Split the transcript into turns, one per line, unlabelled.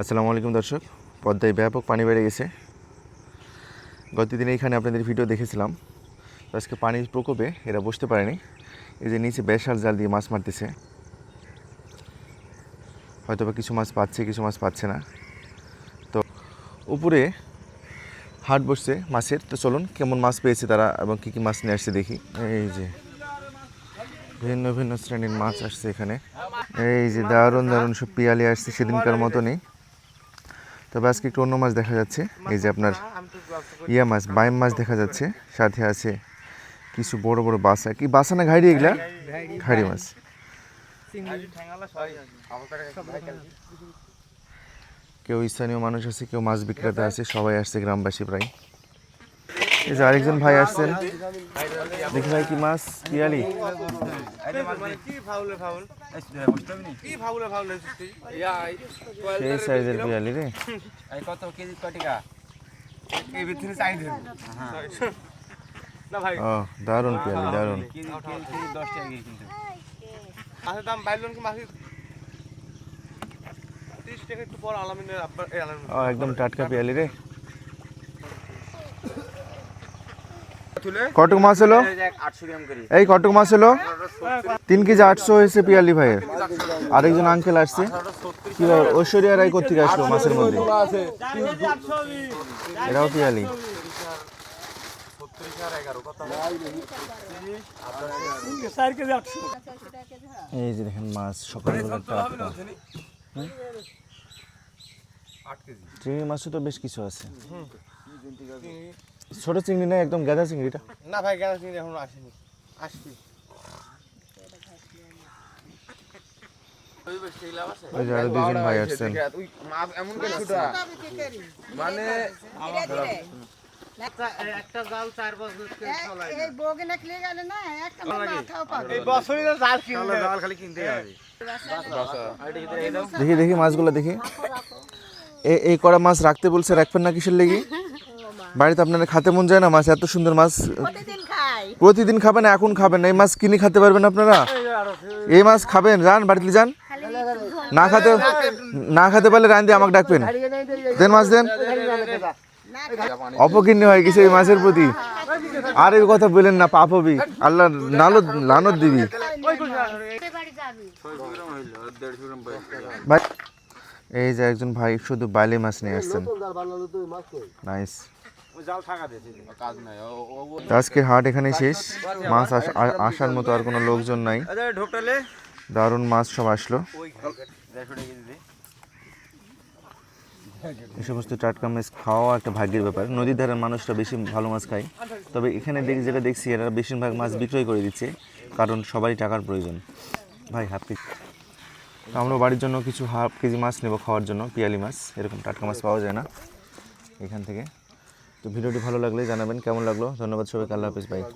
আসসালামু আলাইকুম দর্শক। পদ্মায় ব্যাপক পানি বেড়ে গেছে। গতদিন এইখানে আপনাদের ভিডিও দেখেছিলাম। আজকে পানির প্রকোপে এরা বসতে পারেনি। এই যে নিচে বেশাল জাল দিয়ে মাছ মারতেছে। হয়তো বা কিছু মাছ পাচ্ছে, কিছু মাছ পাচ্ছে না। তো উপরে হাট বসছে মাছের। তো চলুন কেমন মাছ পেয়েছে তারা এবং কী কী মাছ নিয়ে আসছে দেখি। এই যে ভিন্ন ভিন্ন শ্রেণির মাছ আসছে এখানে। এই যে দারুণ দারুণ সব পিয়ালি আসছে সেদিনকার মতনই। তবে আজকে একটু অন্য মাছ দেখা যাচ্ছে। এই যে আপনার ইয়া মাছ বাইম মাছ দেখা যাচ্ছে। সাথে আছে কিছু বড় বড় বাসা। কি বাসা না ঘাড়ি এগুলা? ঘাড়ি মাছ। কেউ স্থানীয় মানুষ আছে কেউ মাছ বিক্রেতা আছে সবাই আসছে গ্রামবাসী প্রায়। এই যে আরেকজন ভাই আসছেন। দেখি ভাই কি মাছ পিয়ালি সেই সাইজের পিয়ালি রে।
কত কেজি ক টাকা
এই ভিতরে চাই দেব না ভাই
ও দারুণ পিয়ালি
কিন্তু
মাছের দাম বাইলন কি মাছের
একদম টাটকা পিয়ালি রে। কটক মাছ হলো?
আটশো গ্রাম করে।
এই কটক মাছ হলো? তিন কেজি আটশো হয়েছে পিয়ালি ভাইয়ের। আরেকজন আঙ্কেল আসছে। কি ঐশ্বরিয়া রায় কোথেকে আসলো মাছের মধ্যে। এরাও পিয়ালি। এই যে দেখেন মাছ সকালবেলা চিংড়ি মাছও তো বেশ কিছু আছে। ছোট চিংড়ি না একদম গাদা চিংড়িটা?
না ভাই গ্যাস কিনে এখন আসেনি। আসছি। মানে
এই বগে নাকলে গেলে না? একটা মাথাও পাবে
এই বছরই তো জাল কিনলে
জাল খালি কিনতে হবে।
দেখি দেখি মাছগুলো দেখি। এই কড়া মাছ রাখতে বলছে রাখবেন না কিসের লেগে? বাড়িতে আপনারা খেতে মন যায় না? মাছ এত সুন্দর মাছ
প্রতিদিন
খাবেন এখন খাবেন এই মাছ কিনে খেতে পারবেন আপনারা? এই মাছ খাবেন। যান বাড়িতে যান। না খাতে না খেতে পারলে রান দিয়ে আমাকে ডাকবেন। দেন মাছ দেন। অপকিন্নি হয়ে গেছে এই মাছের প্রতি। আর এই কথা বলেন না পাপ হবি। আল্লাহ নালত লানত দিবি। ভাই এই যে একজন ভাই শুধু বাইলে মাছ নিয়ে আসছেন। নাইস আজকের হাট এখানে শেষ। মাছ আস- আসার মতো আর কোনো লোকজন নাই। দারুণ মাছ সব আসলো। এই সমস্ত টাটকা মাছ খাওয়া একটা ভাগ্যের ব্যাপার। নদীর ধারের মানুষরা বেশি ভালো মাছ খায়। তবে এখানে দেখি যেটা দেখছি এরা বেশিরভাগ মাছ বিক্রয় করে দিচ্ছে। কারণ সবারই টাকার প্রয়োজন। ভাই হাফ কেজি। আমরা বাড়ির জন্য কিছু হাফ কেজি মাছ নেব খাওয়ার জন্য পিয়ালি মাছ। এরকম টাটকা মাছ পাওয়া যায় না এখান থেকে। তো ভিডিওটি ভালো লাগলে জানাবেন। কেমন লাগল? ধন্যবাদ সবাইকে। আল্লাহ হাফিজ ভাই